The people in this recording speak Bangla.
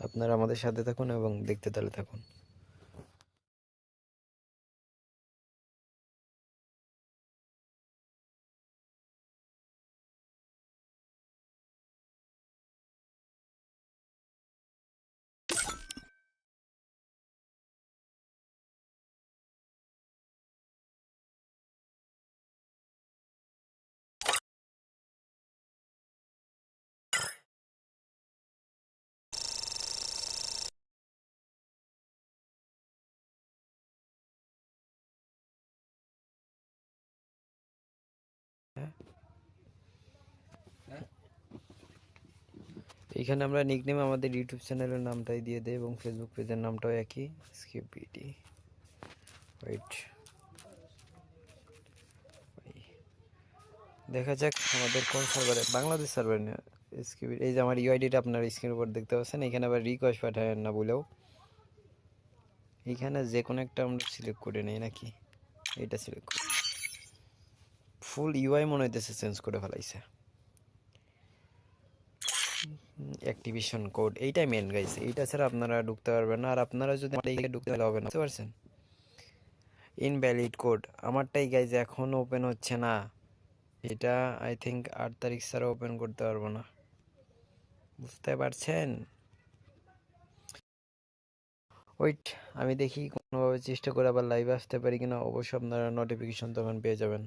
আপনারা আমাদের সাথে থাকুন এবং দেখতে তাহলে থাকুন। এইখানে আমরা নিকনেম আমাদের ইউটিউব চ্যানেলের নামটাই দিয়ে দেই এবং ফেসবুক পেজের নামটাও একই। স্কিপ বিডি ওয়েট দেখা যাক আমাদের কোন সার্ভারে বাংলাদেশ সার্ভার না স্কিপ এই যে আমার ইউআইডিটা আপনার স্ক্রিনের উপর দেখতে পাচ্ছেন, এখানে আবার রিকোয়েস্ট পাঠায় না বলেও। এইখানে যে কোনো একটা আমরা সিলেক্ট করে নেই নাকি? এটা সিলেক্ট করি। ফুল ইউআই মনে হইতেছে চেঞ্জ করে ফেলাইছে। অ্যাক্টিভেশন কোড এইটাই মেন গাইস এইটা ছাড়া আপনারা ঢুকতে পারবেন না। আর আপনারা যদি আমার এইখানে ঢুকতে হবে না। বুঝতে পারছেন? ইনভ্যালিড কোড আমারটাই গাইজ এখন ওপেন হচ্ছে না। এটা আই থিঙ্ক আট তারিখ ছাড়া ওপেন করতে পারব না। বুঝতে পারছেন? ওয়েট আমি দেখি কোনোভাবে চেষ্টা করে আবার লাইভে আসতে পারি কিনা। অবশ্যই আপনারা নোটিফিকেশন তখন পেয়ে যাবেন।